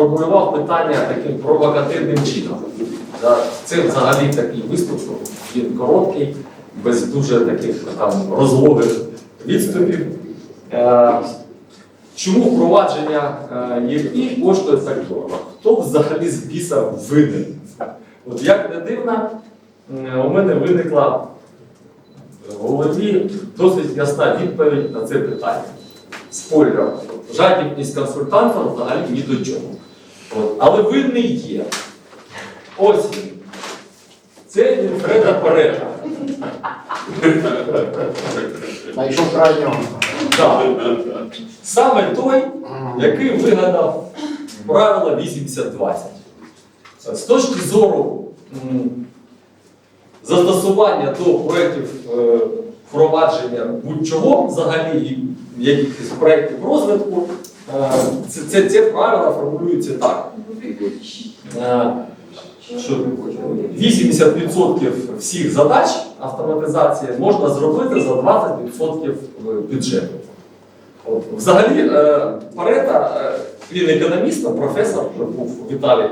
сформулював питання таким провокативним чином. Це взагалі такий виступ, він короткий, без дуже таких там розлогих відступів. Е, Чому впровадження е, коштує так дорого? Хто взагалі з біса винен? От як не дивно, у мене виникла в голові досить ясна відповідь на це питання. Спойлер, жадібність консультанта взагалі ні до чого. От. Але винний є. Ось він. Це Вільфреда Парета. Знайшов крайнього. Так. Саме той, який вигадав правило 80-20. З точки зору застосування до проєктів е, впровадження будь-чого взагалі якихось проєктів розвитку, це, це, це правило формулюється так. Е, що 80% всіх задач автоматизації можна зробити за 20% бюджету. От, взагалі, е, Парета, е, він економіст, професор був в Італії.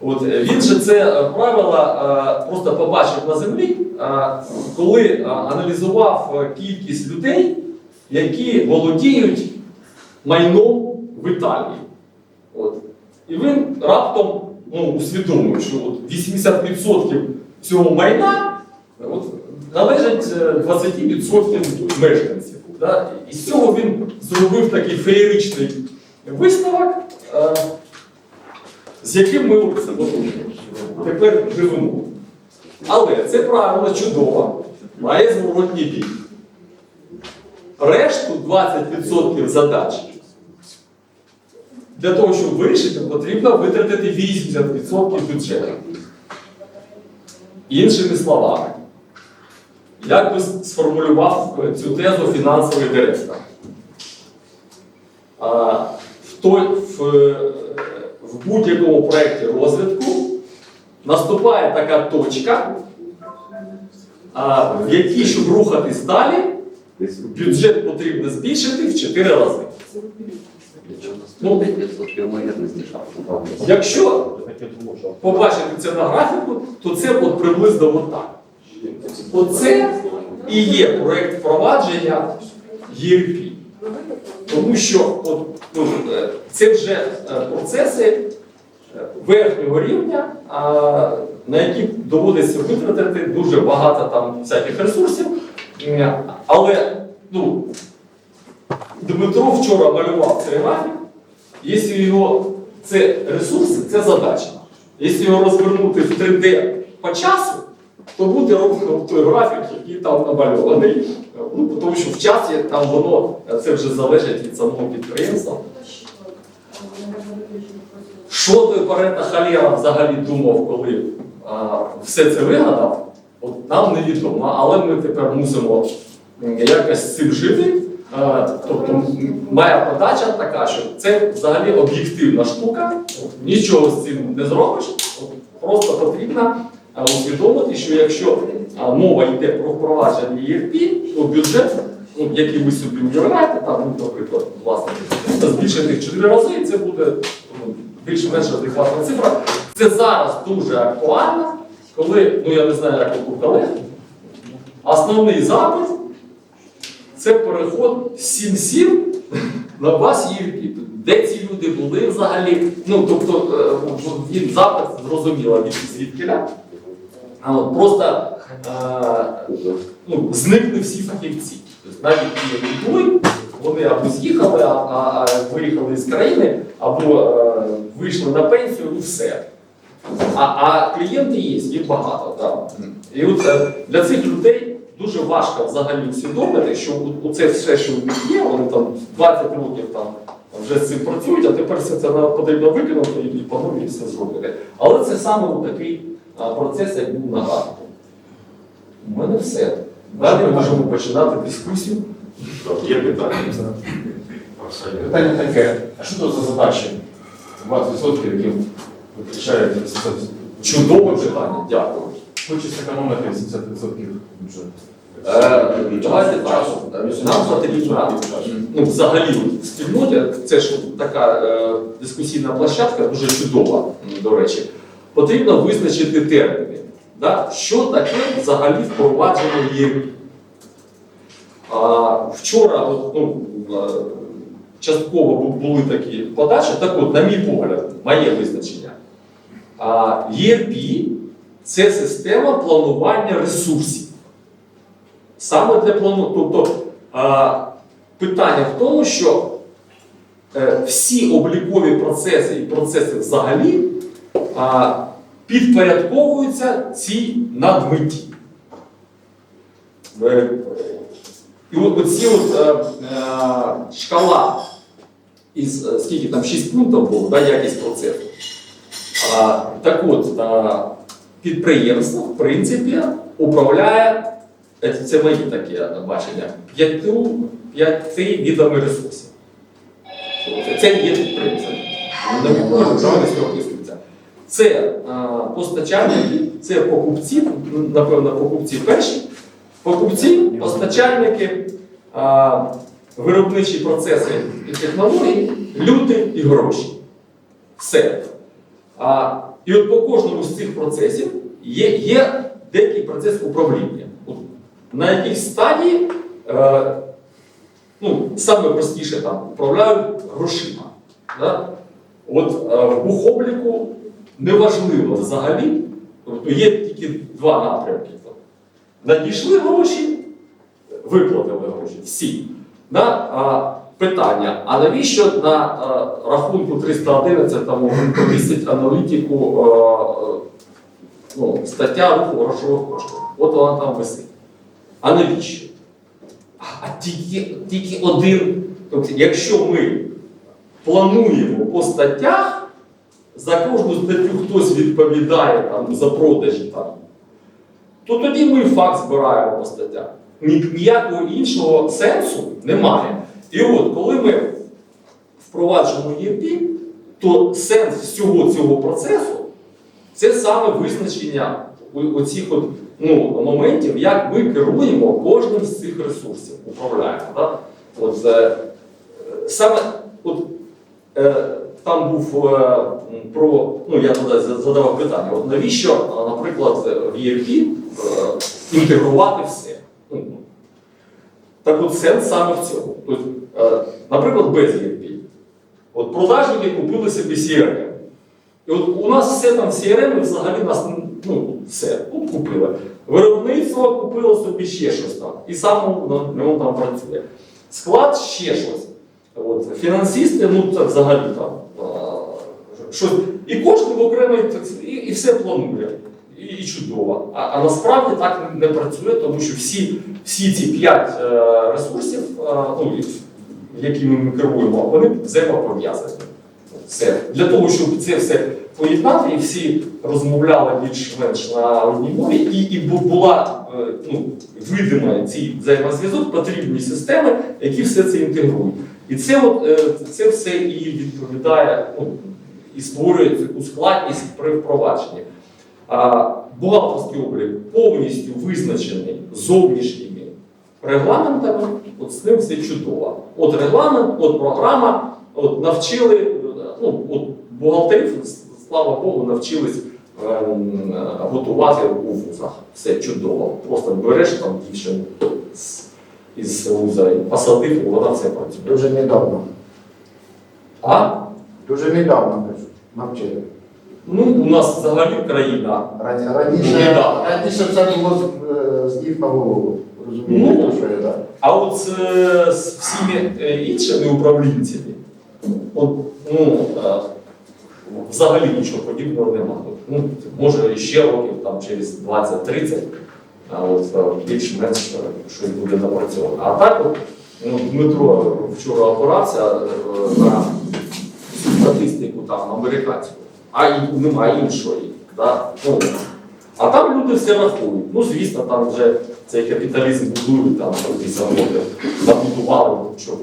От, е, він же це е, правило е, просто побачив на землі, е, коли е, аналізував е, кількість людей, які володіють майном в Італії. От. І він раптом ну, усвідомив, що от 80% цього майна от, належать е, 20% мешканців. Да? І з цього він зробив такий феєричний висновок, е, з яким ми тепер живемо. Але це правило чудово, має зворотній бік. Решту 20% задач для того, щоб вирішити, потрібно витратити 80% бюджету. Іншими словами, як би сформулював цю тезу фінансовий директор? В, в, е, в будь-якому проєкті розвитку наступає така точка, в якій, щоб рухатись далі, бюджет потрібно збільшити в 4 рази. Ну, Якщо побачити це на графіку, то це от приблизно отак. Оце і є проєкт впровадження ERP. Тому що от, ну, е, це вже е, процеси е, верхнього рівня, на які доводиться витратити дуже багато там всяких ресурсів. Але ну, Дмитро вчора малював цей графік. Якщо його це ресурси, це задача. Якщо його розвернути в 3D по часу, то буде той графік, який там намальований. Ну, тому що в часі там воно це вже залежить від самого підприємства. Що той Парета Халєра взагалі думав, коли а, все це вигадав, от нам невідомо, але ми тепер мусимо якось з цим жити. Тобто моя подача така, що це взагалі об'єктивна штука, нічого з цим не зробиш, просто потрібно усвідомити, що якщо мова йде про впровадження ERP, то бюджет, який ви собі уявляєте, там, ну, наприклад, власне, збільшити в 4 рази, і це буде ну, більш-менш адекватна цифра. Це зараз дуже актуально, коли, ну я не знаю, як у колег, основний запит це переход з 7 на баз ERP. Де ці люди були взагалі? Ну, тобто, е, він запит зрозуміло від звідкіля. Просто е, ну, зникли всі фахівці. Тобто навіть ті, були, вони або з'їхали, а, а, а виїхали з країни, або е, вийшли на пенсію, і все. А, а клієнти є, їх багато. Так. І от для цих людей дуже важко взагалі усвідомити, що у- це все, що в них є, вони там 20 років там вже з цим працюють, а тепер все це потрібно виконати і по новій все зробити. Але це саме такий процес, як був на графіку. У мене все. Далі ми можемо починати дискусію. Є питання. Питання таке, а що це за задачі? 20% які витрачають 80%? Чудове питання, дякую. Хочеться економити 70% бюджету. Е, Давайте так. Нам потрібна ну, взагалі в спільноті, це ж така е, дискусійна площадка, дуже чудова, до речі. Потрібно визначити терміни. Да? Що таке взагалі впроваджено є. А, вчора ну, е, частково були такі подачі. Так от, на мій погляд, моє визначення. А, ERP – це система планування ресурсів. Саме для плану. Тобто а, питання в тому, що е, всі облікові процеси і процеси взагалі а, підпорядковуються цій надметі. Е, І от оці от е, е, шкала із е, скільки там 6 пунктів було, да, якість процесу. А, так от, а, підприємство, в принципі, управляє, е, це мої такі бачення, п'яти видами ресурсів. Це- є підприємство. Це а, постачальники, це покупці, напевно, покупці перші, покупці, постачальники, а, виробничі процеси і технології, люди і гроші. Все. І от по кожному з цих процесів є, є деякий процес управління. От, на якій стадії е, ну, саме простіше там управляють грошима. Да? От е, в бухобліку неважливо взагалі, тобто є тільки два напрямки. Надійшли гроші, виплатили гроші. Всі. Да? А, питання: а навіщо на а, рахунку 311 там аналітику а, а, ну, стаття руху грошових коштів? От вона там висить. А навіщо? А, а тільки, тільки один. Тобто, якщо ми плануємо по статтях, за кожну статтю хтось відповідає там, за продажі там, то тоді ми факт збираємо по статтях. Ні- Ніякого іншого сенсу немає. І от, коли ми впроваджуємо ERP, то сенс всього цього процесу це саме визначення оцих от, ну, моментів, як ми керуємо кожним з цих ресурсів, управляємо. Да? От, е, саме от, е, там був е, про, ну я туди задавав питання, от навіщо, наприклад, е, в ERP е, інтегрувати все? Ну, так от сенс саме в цьому. Е, наприклад, ERP. От продажники купили собі CRM. І от у нас все там CRM, взагалі нас ну, все, от купили. Виробництво купило собі ще щось там. І сам на ньому там працює. Склад ще щось. От, фінансисти, ну це взагалі там. а, щось. І кожен в окремий і, і все планує. І, і чудово. А, а насправді так не працює, тому що всі, всі ці п'ять е, ресурсів, е, ну, якими ми керуємо, вони взаємопов'язані. Все. Для того, щоб це все поєднати і всі розмовляли більш-менш на одній мові, і, і була е, ну, видима цей взаємозв'язок, потрібні системи, які все це інтегрують. І це, от, е, це все і відповідає, ну, і створює таку складність при впровадженні. А, бухгалтерський облік повністю визначений зовнішніми регламентами, от з ним все чудово. От регламент, от програма, от навчили, ну, от бухгалтерів, слава Богу, навчились ем, готувати у вузах. Все чудово. Просто береш там дівчину з, із вуза і посадив, і вона все працює. Дуже недавно. А Дуже недавно кажу. Навчили. ну, у нас взагалі країна. Раніше, Недавно. раніше це було з, е, з ніг на голову. Розумієте, Ну. Що? А от з, е, з всіми е, іншими управлінцями, от, ну, е, взагалі нічого подібного немає. Ну, може ще років там, через 20-30, а от е, більш-менш щось буде напрацьовано. А так, от, ну, Дмитро вчора опирався на статистику там американську, а немає іншої. Да? Ну, а там люди все рахують. Ну, звісно, там вже цей капіталізм будують, там ці заводи набудували чого.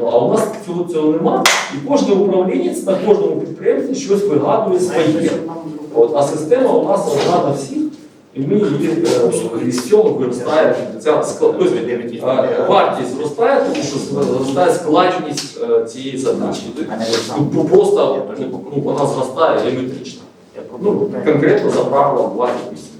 Ну, а у нас цього цього нема. І кожен управлінець на кожному підприємстві щось вигадує своє. От, а система у нас одна на всіх, І ми її е, із цього виростає ця е, вартість зростає, тому що зростає складність е, цієї задачі. Ну, Просто ну, вона зростає геометрично. Ну, конкретно за правилом 2 місяці.